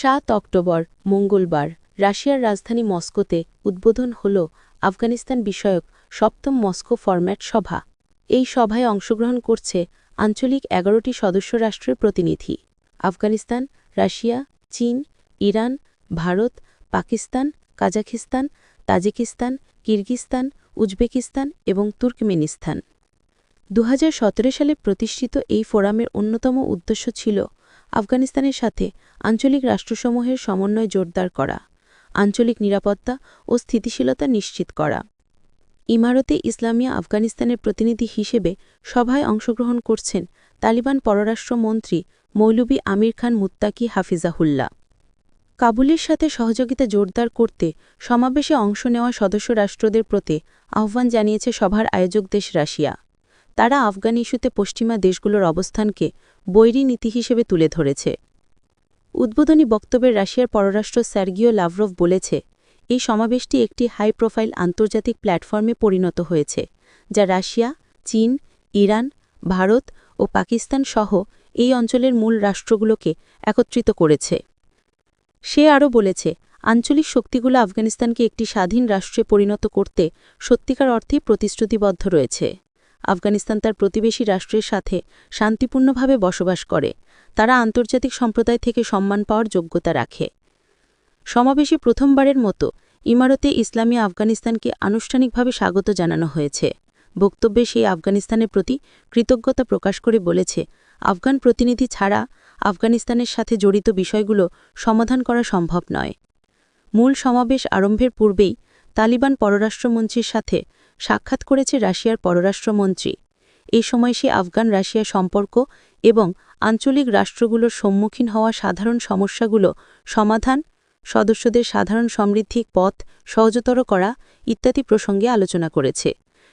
সাত অক্টোবর, মঙ্গলবার, রাশিয়ার রাজধানী মস্কোতে উদ্বোধন হল আফগানিস্তান বিষয়ক সপ্তম মস্কো ফরম্যাট সভা। এই সভায় অংশগ্রহণ করছে আঞ্চলিক এগারোটি সদস্য রাষ্ট্রের প্রতিনিধি। আফগানিস্তান, রাশিয়া, চীন, Iran, Bharat, Pakistan, Kazakhstan, Tajikistan, Kyrgyzstan, Uzbekistan এবং তুর্কমেনিস্তান। দু হাজার সতেরো সালে প্রতিষ্ঠিত এই ফোরামের অন্যতম উদ্দেশ্য ছিল আফগানিস্তানের সাথে আঞ্চলিক রাষ্ট্রসমূহের সমন্বয় জোরদার করা, আঞ্চলিক নিরাপত্তা ও স্থিতিশীলতা নিশ্চিত করা। ইমারতে ইসলামিয়া আফগানিস্তানের প্রতিনিধি হিসেবে সভায় অংশগ্রহণ করছেন তালিবান পররাষ্ট্রমন্ত্রী মৌলবী আমির খান মুত্তাকি হাফিজাহুল্লাহ। কাবুলের সাথে সহযোগিতা জোরদার করতে সমাবেশে অংশ নেওয়া সদস্য রাষ্ট্রদের প্রতি আহ্বান জানিয়েছে সভার আয়োজক দেশ রাশিয়া। তারা আফগান ইস্যুতে পশ্চিমা দেশগুলোর অবস্থানকে বৈরী নীতি হিসেবে তুলে ধরেছে। উদ্বোধনী বক্তব্যে রাশিয়ার পররাষ্ট্র স্যার্গিও লাভরভ বলেছে, এই সমাবেশটি একটি হাই প্রোফাইল আন্তর্জাতিক প্ল্যাটফর্মে পরিণত হয়েছে, যা রাশিয়া, চীন, ইরান, ভারত ও পাকিস্তান সহ এই অঞ্চলের মূল রাষ্ট্রগুলোকে একত্রিত করেছে। সে আরও বলেছে, আঞ্চলিক শক্তিগুলো আফগানিস্তানকে একটি স্বাধীন রাষ্ট্রে পরিণত করতে সত্যিকার অর্থেই প্রতিশ্রুতিবদ্ধ রয়েছে। আফগানিস্তান তার প্রতিবেশী রাষ্ট্রের সাথে শান্তিপূর্ণভাবে বসবাস করে। তারা আন্তর্জাতিক সম্প্রদায় থেকে সম্মান পাওয়ার যোগ্যতা রাখে। সমাবেশে প্রথমবারের মতো ইমারতে ইসলামী আফগানিস্তানকে আনুষ্ঠানিকভাবে স্বাগত জানানো হয়েছে। বক্তব্যে সেই আফগানিস্তানের প্রতি কৃতজ্ঞতা প্রকাশ করে বলেছে, আফগান প্রতিনিধি ছাড়া আফগানিস্তানের সাথে জড়িত বিষয়গুলো সমাধান করা সম্ভব নয়। মূল সমাবেশ আরম্ভের পূর্বেই তালিবান পররাষ্ট্রমন্ত্রীর সাথে সাক্ষাৎ করেছে রাশিয়ার পররাষ্ট্রমন্ত্রী। এই সময় সে আফগান রাশিয়া সম্পর্ক এবং আঞ্চলিক রাষ্ট্রগুলোর সম্মুখীন হওয়া সাধারণ সমস্যাগুলো সমাধান, সদস্যদের সাধারণ সমৃদ্ধিক পথ সহজতর করা ইত্যাদি প্রসঙ্গে আলোচনা করেছে।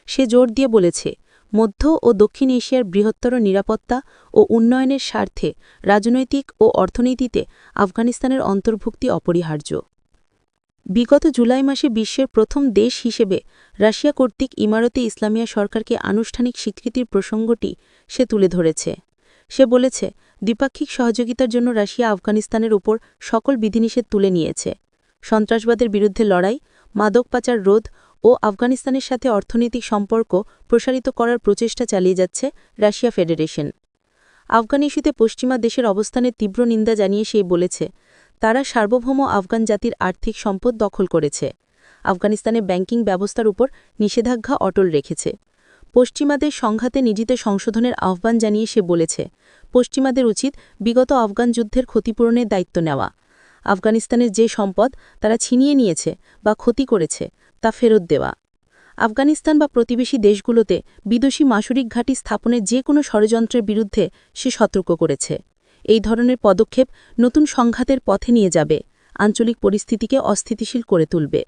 সে জোর দিয়ে বলেছে, মধ্য ও দক্ষিণ এশিয়ার বৃহত্তর নিরাপত্তা ও উন্নয়নের স্বার্থে রাজনৈতিক ও অর্থনীতিতে আফগানিস্তানের অন্তর্ভুক্তি অপরিহার্য। বিগত জুলাই মাসে বিশ্বের প্রথম দেশ হিসেবে রাশিয়া কর্তৃক ইমারতে ইসলামিয়া সরকারকে আনুষ্ঠানিক স্বীকৃতির প্রসঙ্গটি সে তুলে ধরেছে। সে বলেছে, দ্বিপাক্ষিক সহযোগিতার জন্য রাশিয়া আফগানিস্তানের উপর সকল বিধিনিষেধ তুলে নিয়েছে। সন্ত্রাসবাদের বিরুদ্ধে লড়াই, মাদক পাচার রোধ ও আফগানিস্তানের সাথে অর্থনৈতিক সম্পর্ক প্রসারিত করার প্রচেষ্টা চালিয়ে যাচ্ছে রাশিয়া ফেডারেশন। আফগান ইস্যুতে পশ্চিমা দেশের অবস্থানের তীব্র নিন্দা জানিয়ে সে বলেছে তারা সার্বভৌম আফগান জাতির আর্থিক সম্পদ দখল করেছে। আফগানিস্তানের ব্যাংকিং ব্যবস্থার উপর নিষেধাজ্ঞা অটল রেখেছে। পশ্চিমাদের সংঘাতে নিজেদের সংশোধনের আহ্বান জানিয়ে সে বলেছে, পশ্চিমাদের উচিত বিগত আফগান যুদ্ধের ক্ষতিপূরণের দায়িত্ব নেওয়া। আফগানিস্তানের যে সম্পদ তারা ছিনিয়ে নিয়েছে বা ক্ষতি করেছে, তা ফেরত দেওয়া। আফগানিস্তান বা প্রতিবেশী দেশগুলোতে বিদেশি মাসুরিক ঘাঁটি স্থাপনের যে কোনো ষড়যন্ত্রের বিরুদ্ধে সে সতর্ক করেছে। এই ধরনের পদক্ষেপ নতুন সংঘাতের পথে নিয়ে যাবে। আঞ্চলিক পরিস্থিতিকে অস্থিতিশীল করে তুলবে।